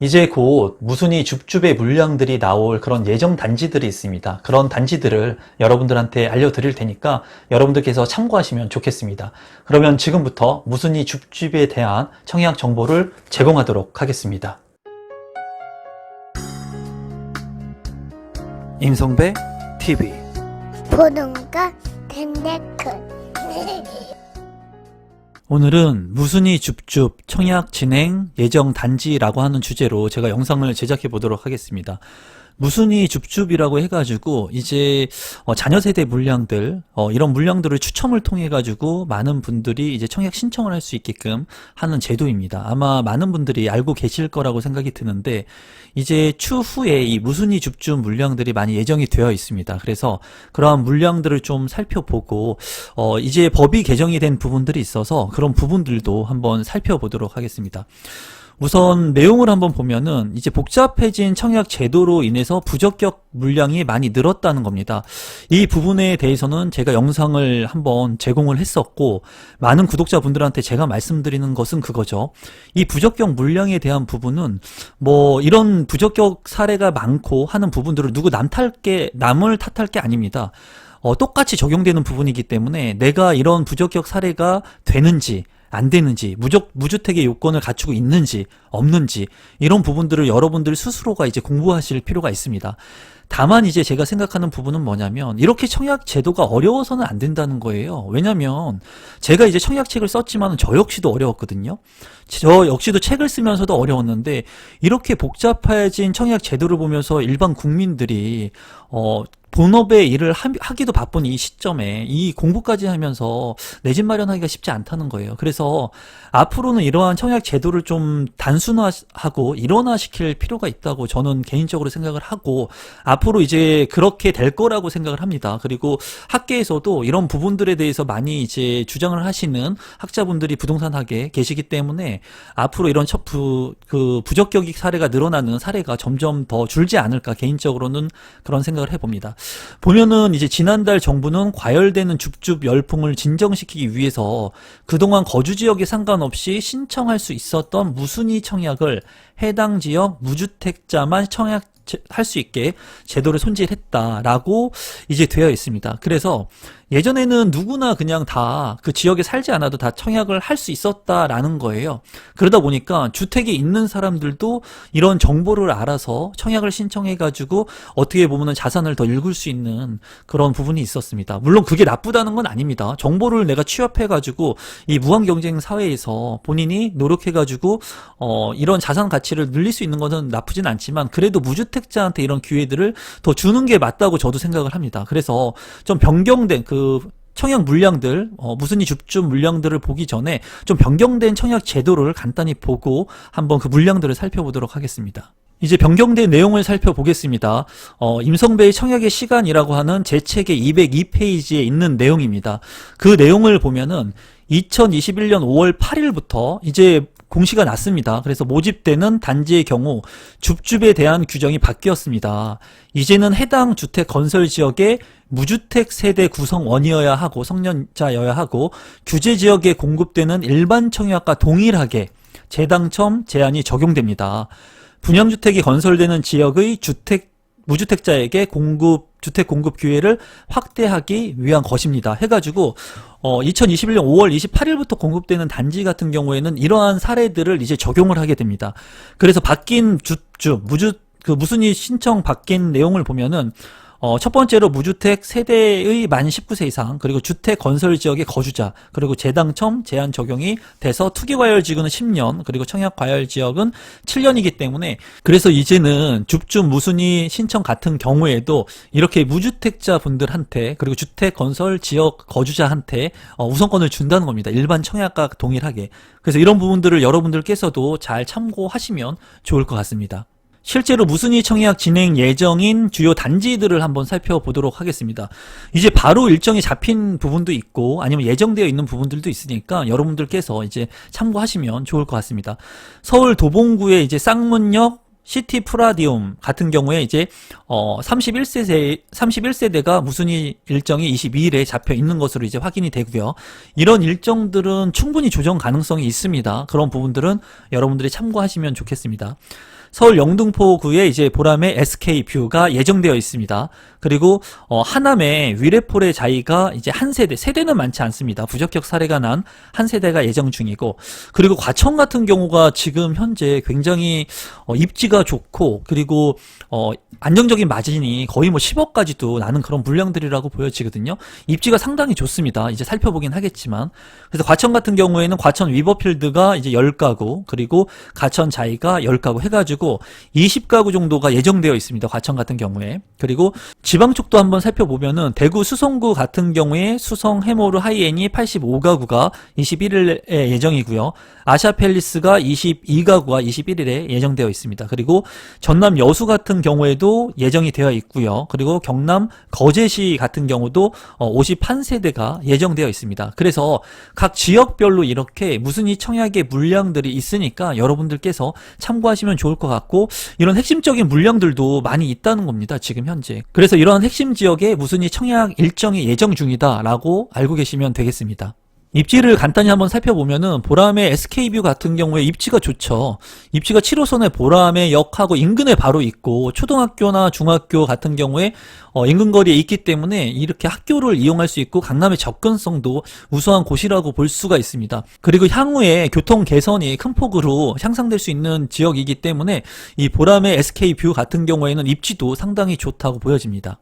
이제 곧 무순이 줍줍의 물량들이 나올 그런 예정 단지들이 있습니다. 그런 단지들을 여러분들한테 알려드릴 테니까 여러분들께서 참고하시면 좋겠습니다. 그러면 지금부터 무순이 줍줍에 대한 청약 정보를 제공하도록 하겠습니다. 임성배 TV 보동과 덴데크 오늘은 무순이 줍줍 청약 진행 예정 단지라고 하는 주제로 제가 영상을 제작해 보도록 하겠습니다. 무순이 줍줍이라고 해가지고 이제 어, 자녀 세대 물량들 어, 이런 물량들을 추첨을 통해 가지고 많은 분들이 이제 청약 신청을 할 수 있게끔 하는 제도입니다. 아마 많은 분들이 알고 계실 거라고 생각이 드는데 이제 추후에 이 무순이 줍줍 물량들이 많이 예정이 되어 있습니다. 그래서 그러한 물량들을 좀 살펴보고 어, 이제 법이 개정이 된 부분들이 있어서 그런 부분들도 한번 살펴보도록 하겠습니다. 우선 내용을 한번 보면은 이제 복잡해진 청약 제도로 인해서 부적격 물량이 많이 늘었다는 겁니다. 이 부분에 대해서는 제가 영상을 한번 제공을 했었고 많은 구독자분들한테 제가 말씀드리는 것은 그거죠. 이 부적격 물량에 대한 부분은 뭐 이런 부적격 사례가 많고 하는 부분들을 누구 남탓할 게 남을 탓할 게 아닙니다. 어, 똑같이 적용되는 부분이기 때문에 내가 이런 부적격 사례가 되는지 안 되는지 무적 무주택의 요건을 갖추고 있는지 없는지 이런 부분들을 여러분들 스스로가 이제 공부하실 필요가 있습니다. 다만 이제 제가 생각하는 부분은 뭐냐면 이렇게 청약 제도가 어려워서는 안 된다는 거예요. 왜냐면 제가 이제 청약책을 썼지만 저 역시도 어려웠거든요. 저 역시도 책을 쓰면서도 어려웠는데 이렇게 복잡해진 청약 제도를 보면서 일반 국민들이 어 본업의 일을 하, 하기도 바쁜 이 시점에 이 공부까지 하면서 내 집 마련하기가 쉽지 않다는 거예요. 그래서 앞으로는 이러한 청약 제도를 좀 단순화하고 일원화시킬 필요가 있다고 저는 개인적으로 생각을 하고 앞으로 이제 그렇게 될 거라고 생각을 합니다. 그리고 학계에서도 이런 부분들에 대해서 많이 이제 주장을 하시는 학자분들이 부동산학에 계시기 때문에 앞으로 이런 첫 부, 그 부적격 사례가 늘어나는 사례가 점점 더 줄지 않을까 개인적으로는 그런 생각을 해봅니다. 보면은 이제 지난달 정부는 과열되는 줍줍 열풍을 진정시키기 위해서 그동안 거주 지역에 상관없이 신청할 수 있었던 무순위 청약을 해당 지역 무주택자만 청약 할 수 있게 제도를 손질했다라고 이제 되어 있습니다. 그래서 예전에는 누구나 그냥 다 그 지역에 살지 않아도 다 청약을 할 수 있었다라는 거예요. 그러다 보니까 주택에 있는 사람들도 이런 정보를 알아서 청약을 신청해가지고 어떻게 보면은 자산을 더 읽을 수 있는 그런 부분이 있었습니다. 물론 그게 나쁘다는 건 아닙니다. 정보를 내가 취합해가지고 이 무한 경쟁 사회에서 본인이 노력해가지고 어 이런 자산 가치를 늘릴 수 있는 것은 나쁘진 않지만 그래도 무주택자한테 이런 기회들을 더 주는 게 맞다고 저도 생각을 합니다. 그래서 좀 변경된 그 청약 물량들, 어, 무슨 이 줍줍 물량들을 보기 전에 좀 변경된 청약 제도를 간단히 보고 한번 그 물량들을 살펴보도록 하겠습니다. 이제 변경된 내용을 살펴보겠습니다. 어, 임성배의 청약의 시간이라고 하는 제 책의 202페이지에 있는 내용입니다. 그 내용을 보면은 2021년 5월 8일부터 이제 공시가 났습니다. 그래서 모집되는 단지의 경우 줍줍에 대한 규정이 바뀌었습니다. 이제는 해당 주택 건설 지역에 무주택 세대 구성원이어야 하고 성년자여야 하고 규제 지역에 공급되는 일반 청약과 동일하게 재당첨 제한이 적용됩니다. 분양주택이 건설되는 지역의 주택 무주택자에게 공급 주택 공급 기회를 확대하기 위한 것입니다. 해가지고 어 2021년 5월 28일부터 공급되는 단지 같은 경우에는 이러한 사례들을 이제 적용을 하게 됩니다. 그래서 바뀐 주주 무주 그 무순위 신청 바뀐 내용을 보면은 어, 첫 번째로 무주택 세대의 만 19세 이상, 그리고 주택 건설 지역의 거주자, 그리고 재당첨 제한 적용이 돼서 투기 과열 지구는 10년, 그리고 청약 과열 지역은 7년이기 때문에 그래서 이제는 줍줍 무순위 신청 같은 경우에도 이렇게 무주택자 분들한테 그리고 주택 건설 지역 거주자한테 어, 우선권을 준다는 겁니다. 일반 청약과 동일하게. 그래서 이런 부분들을 여러분들께서도 잘 참고하시면 좋을 것 같습니다. 실제로 무순위 청약 진행 예정인 주요 단지들을 한번 살펴보도록 하겠습니다. 이제 바로 일정이 잡힌 부분도 있고 아니면 예정되어 있는 부분들도 있으니까 여러분들께서 이제 참고하시면 좋을 것 같습니다. 서울 도봉구의 이제 쌍문역 시티 프라디움 같은 경우에 이제 어 31세대 31세대가 무순위 일정이 22일에 잡혀 있는 것으로 이제 확인이 되고요. 이런 일정들은 충분히 조정 가능성이 있습니다. 그런 부분들은 여러분들이 참고하시면 좋겠습니다. 서울 영등포구에 이제 보람의 SK 뷰가 예정되어 있습니다. 그리고 어, 하남에 위례폴의 자이가 이제 한 세대, 세대는 많지 않습니다. 부적격 사례가 난 한 세대가 예정 중이고, 그리고 과천 같은 경우가 지금 현재 굉장히 어, 입지가 좋고, 그리고 어, 안정적인 마진이 거의 뭐 10억까지도 나는 그런 물량들이라고 보여지거든요. 입지가 상당히 좋습니다. 이제 살펴보긴 하겠지만. 그래서 과천 같은 경우에는 과천 위버필드가 이제 10가구, 그리고 가천 자이가 10가구 해가지고 20가구 정도가 예정되어 있습니다. 과천 같은 경우에. 그리고 지방 쪽도 한번 살펴보면은 대구 수성구 같은 경우에 수성 해모르 하이엔이 85가구가 21일에 예정이고요. 아샤펠리스가 22가구가 21일에 예정되어 있습니다. 그리고 전남 여수 같은 경우에도 예정이 되어 있고요. 그리고 경남 거제시 같은 경우도 51세대가 예정되어 있습니다. 그래서 각 지역별로 이렇게 무슨 이 청약의 물량들이 있으니까 여러분들께서 참고하시면 좋을 것 같고 이런 핵심적인 물량들도 많이 있다는 겁니다. 지금 현재. 그래서 이러한 핵심 지역에 이 청약 일정이 예정 중이다라고 알고 계시면 되겠습니다. 입지를 간단히 한번 살펴보면은 보람의 SK뷰 같은 경우에 입지가 좋죠. 입지가 7호선의 보람의 역하고 인근에 바로 있고 초등학교나 중학교 같은 경우에 어, 인근 거리에 있기 때문에 이렇게 학교를 이용할 수 있고 강남의 접근성도 우수한 곳이라고 볼 수가 있습니다. 그리고 향후에 교통 개선이 큰 폭으로 향상될 수 있는 지역이기 때문에 이 보람의 SK뷰 같은 경우에는 입지도 상당히 좋다고 보여집니다.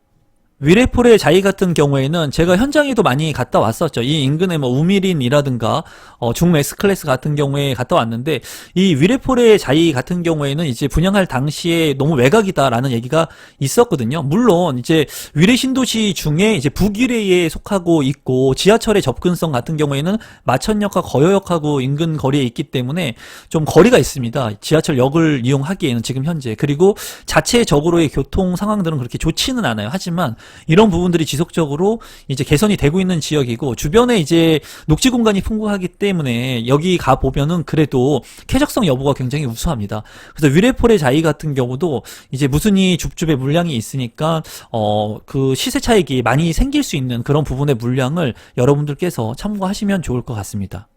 위례폴의 자이 같은 경우에는 제가 현장에도 많이 갔다 왔었죠. 이 인근에 뭐 우미린이라든가 어, 중메스 클래스 같은 경우에 갔다 왔는데 이 위례폴의 자이 같은 경우에는 이제 분양할 당시에 너무 외곽이다라는 얘기가 있었거든요. 물론 이제 위례 신도시 중에 이제 북위례에 속하고 있고 지하철의 접근성 같은 경우에는 마천역과 거여역하고 인근 거리에 있기 때문에 좀 거리가 있습니다. 지하철역을 이용하기에는 지금 현재 그리고 자체적으로의 교통 상황들은 그렇게 좋지는 않아요. 하지만 이런 부분들이 지속적으로 이제 개선이 되고 있는 지역이고 주변에 이제 녹지 공간이 풍부하기 때문에 여기 가 보면은 그래도 쾌적성 여부가 굉장히 우수합니다. 그래서 위례폴의 자이 같은 경우도 이제 무슨이 줍줍의 물량이 있으니까 어 그 시세 차익이 많이 생길 수 있는 그런 부분의 물량을 여러분들께서 참고하시면 좋을 것 같습니다.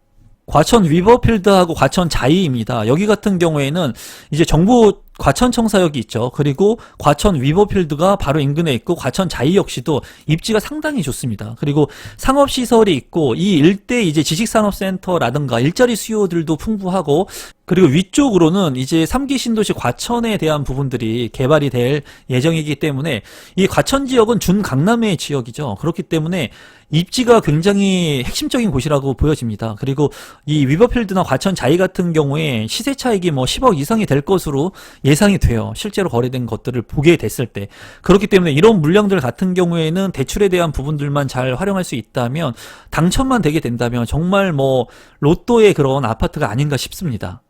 과천 위버필드하고 과천 자이입니다. 여기 같은 경우에는 이제 정부 과천청사역이 있죠. 그리고 과천 위버필드가 바로 인근에 있고 과천 자이 역시도 입지가 상당히 좋습니다. 그리고 상업시설이 있고 이 일대 이제 지식산업센터라든가 일자리 수요들도 풍부하고 그리고 위쪽으로는 이제 3기 신도시 과천에 대한 부분들이 개발이 될 예정이기 때문에 이 과천 지역은 준 강남의 지역이죠. 그렇기 때문에 입지가 굉장히 핵심적인 곳이라고 보여집니다. 그리고 이 위버필드나 과천 자이 같은 경우에 시세 차익이 뭐 10억 이상이 될 것으로 예상이 돼요. 실제로 거래된 것들을 보게 됐을 때. 그렇기 때문에 이런 물량들 같은 경우에는 대출에 대한 부분들만 잘 활용할 수 있다면 당첨만 되게 된다면 정말 뭐 로또의 그런 아파트가 아닌가 싶습니다.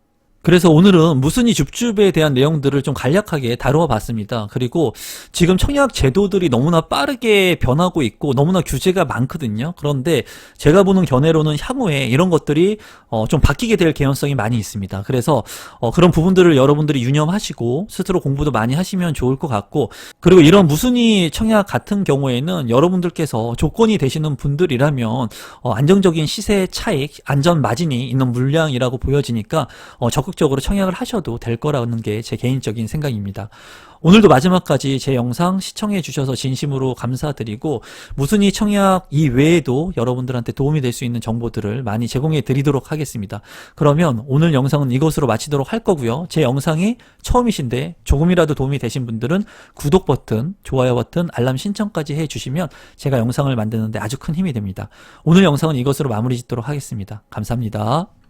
그래서 오늘은 무슨이 줍줍에 대한 내용들을 좀 간략하게 다루어 봤습니다. 그리고 지금 청약 제도들이 너무나 빠르게 변하고 있고 너무나 규제가 많거든요. 그런데 제가 보는 견해로는 향후에 이런 것들이 어, 좀 바뀌게 될 개연성이 많이 있습니다. 그래서 어, 그런 부분들을 여러분들이 유념하시고 스스로 공부도 많이 하시면 좋을 것 같고 그리고 이런 무슨이 청약 같은 경우에는 여러분들께서 조건이 되시는 분들이라면 어, 안정적인 시세 차익, 안전 마진이 있는 물량이라고 보여지니까 어, 적극 적으로 청약을 하셔도 될 거라는 게 제 개인적인 생각입니다. 오늘도 마지막까지 제 영상 시청해 주셔서 진심으로 감사드리고 무슨이 청약 이외에도 여러분들한테 도움이 될 수 있는 정보들을 많이 제공해 드리도록 하겠습니다. 그러면 오늘 영상은 이것으로 마치도록 할 거고요. 제 영상이 처음이신데 조금이라도 도움이 되신 분들은 구독 버튼, 좋아요 버튼, 알람 신청까지 해 주시면 제가 영상을 만드는데 아주 큰 힘이 됩니다. 오늘 영상은 이것으로 마무리 짓도록 하겠습니다. 감사합니다.